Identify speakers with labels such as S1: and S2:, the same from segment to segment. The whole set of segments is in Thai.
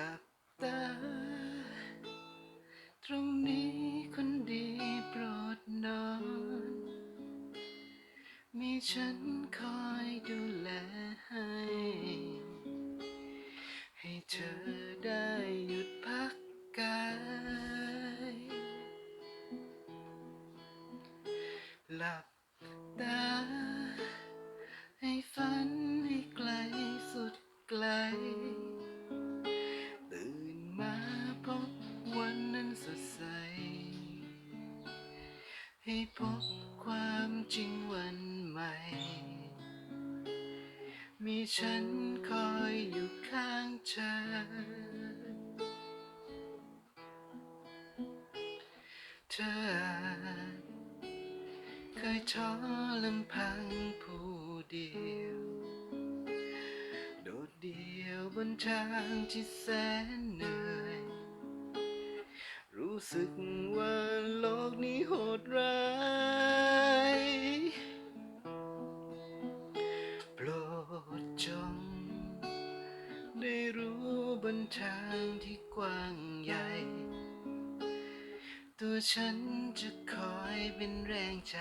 S1: ลับตา ตรงนี้คนดีโปรดนอน มีฉันคอยดูแลให้ ให้เธอได้หยุดพักกาย หลับตา ให้ฝันให้ไกลสุดไกล ให้พบความจริงวันใหม่ มีฉันคอยอยู่ข้างเธอ เธอ เคยท้อลำพังผู้เดียว โดดเดี่ยวบนทางที่แสนเหนื่อย รู้สึกว่า ทางที่กว้างใหญ่ ตัวฉันจะคอยเป็นแรงใจ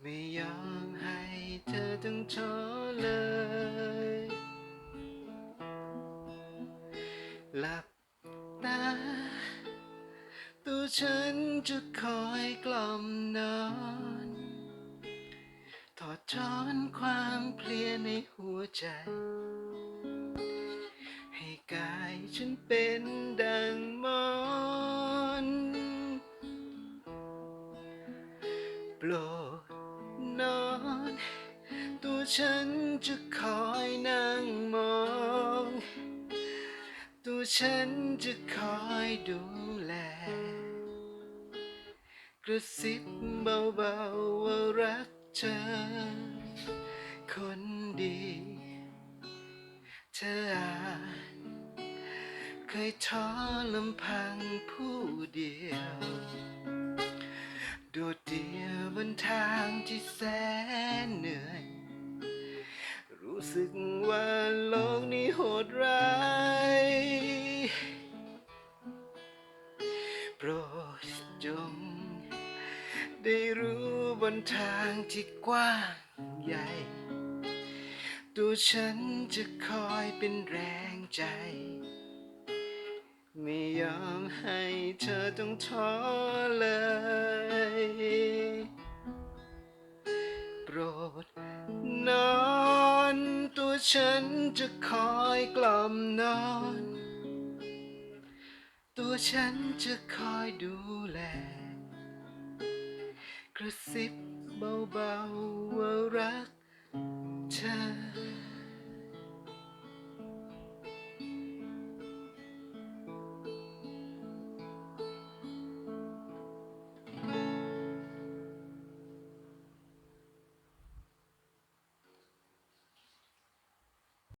S1: ไม่ยอมให้เธอต้องท้อเลย หลับตา ตัวฉันจะคอยกล่อมนอนถอดถอนความเพลียในหัวใจ ดังมอนโปรดนอน ตัวฉันจะคอยนั่งมอง ตัวฉันจะคอยดูแล กระซิบเบาๆว่ารักเธอ คนดี เธออาจ เคยท้อลำพังผู้เดียว โดดเดี่ยวบนทางที่แสนเหนื่อย รู้สึกว่าโลกนี้โหดร้ายโปรดจง ได้รู้บนทางที่กว้างใหญ่ ตัวฉันจะคอยเป็นแรงใจ ไม่ยอมให้เธอต้องท้อเลย โปรดนอนตัวฉันจะคอยกล่อมนอน ตัวฉันจะคอยดูแล กระซิบเบาๆว่ารักเธอ